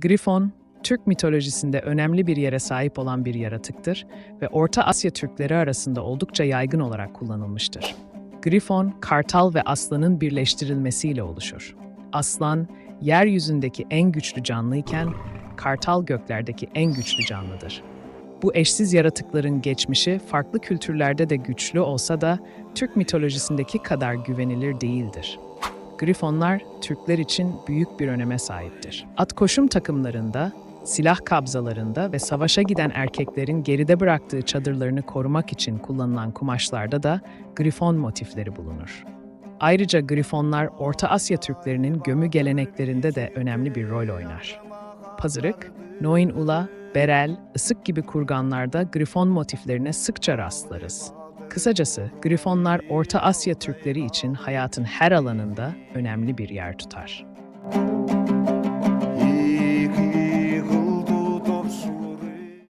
Grifon, Türk mitolojisinde önemli bir yere sahip olan bir yaratıktır ve Orta Asya Türkleri arasında oldukça yaygın olarak kullanılmıştır. Grifon, kartal ve aslanın birleştirilmesiyle oluşur. Aslan, yeryüzündeki en güçlü canlıyken, kartal göklerdeki en güçlü canlıdır. Bu eşsiz yaratıkların geçmişi farklı kültürlerde de güçlü olsa da Türk mitolojisindeki kadar güvenilir değildir. Grifonlar Türkler için büyük bir öneme sahiptir. At koşum takımlarında, silah kabzalarında ve savaşa giden erkeklerin geride bıraktığı çadırlarını korumak için kullanılan kumaşlarda da grifon motifleri bulunur. Ayrıca grifonlar Orta Asya Türklerinin gömü geleneklerinde de önemli bir rol oynar. Pazırık, Noin Ula, Berel, Isık gibi kurganlarda grifon motiflerine sıkça rastlarız. Kısacası grifonlar Orta Asya Türkleri için hayatın her alanında önemli bir yer tutar.